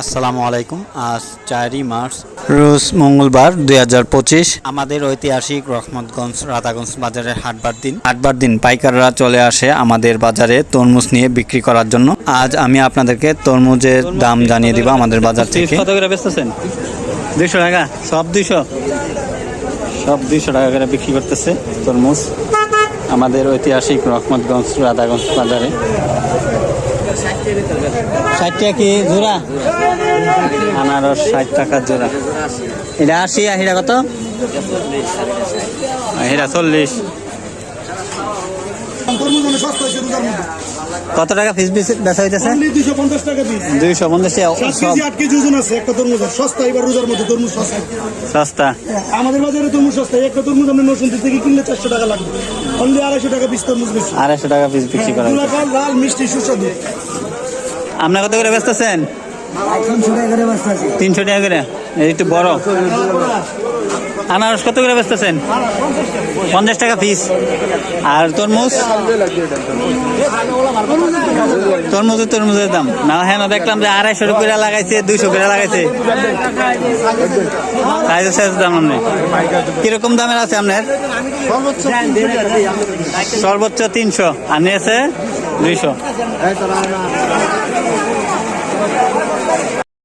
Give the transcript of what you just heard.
আসসালামু আলাইকুম। আজ চারই মার্চ রোজ মঙ্গলবার দুই হাজার পঁচিশ। আমাদের ঐতিহাসিক রহমতগঞ্জ রাধাগঞ্জ বাজারের হাটবার দিন। হাটবার দিন পাইকাররা চলে আসে আমাদের বাজারে তরমুজ নিয়ে বিক্রি করার জন্য। আজ আমি আপনাদেরকে তরমুজের দাম জানিয়ে দিব আমাদের বাজার থেকে। কত করে বেচতেছেন? দুইশো টাকা? সব দুইশো? সব দুইশো টাকা করে বিক্রি করতেছে তরমুজ। আমাদের ঐতিহাসিক রহমতগঞ্জ রাধাগঞ্জ বাজারে। ষাট টাকা কি জোড়া? আনারস ষাট টাকা জোড়া। এটা আশি আর হিরা কত? হিরা চল্লিশ। তরমুজ কত টাকা ফিস বিস বেচা হইতেছে? দুইশো পঞ্চাশ টাকা পিস দুইশো পঞ্চাশ টাকা কেজি আট কেজি ওজন আছে একটা তরমুজের সস্তা এবার রোজার মধ্যে তরমুজ সস্তা। সস্তা। আমাদের বাজারে তরমুজ সস্তা। একটা তরমুজ আমরা নরসিংদী থেকে কিনলে চারশো টাকা লাগবে। অনলি আড়াইশো টাকা পিস তরমুজ বেশি। আড়াইশো টাকা পিস বিক্রি করা। লাল লাল মিষ্টি সুস্বাদু। আপনার কত করে ব্যস্ত বেচতেছেন? তিনশো টাকা করে এই একটু বড়। আনারস কত করে বেচতেছেন? পঞ্চাশ টাকা পিস আর তরমুজ? তরমুজ তরমুজের দাম। না হ্যাঁ দেখলাম যে আড়াইশো করে লাগাইছে, দুইশো করে লাগাইছে। দাম আপনি। কীরকম দামের আছে আপনার? সর্বোচ্চ তিনশো। আর নিয়েছে দুইশো।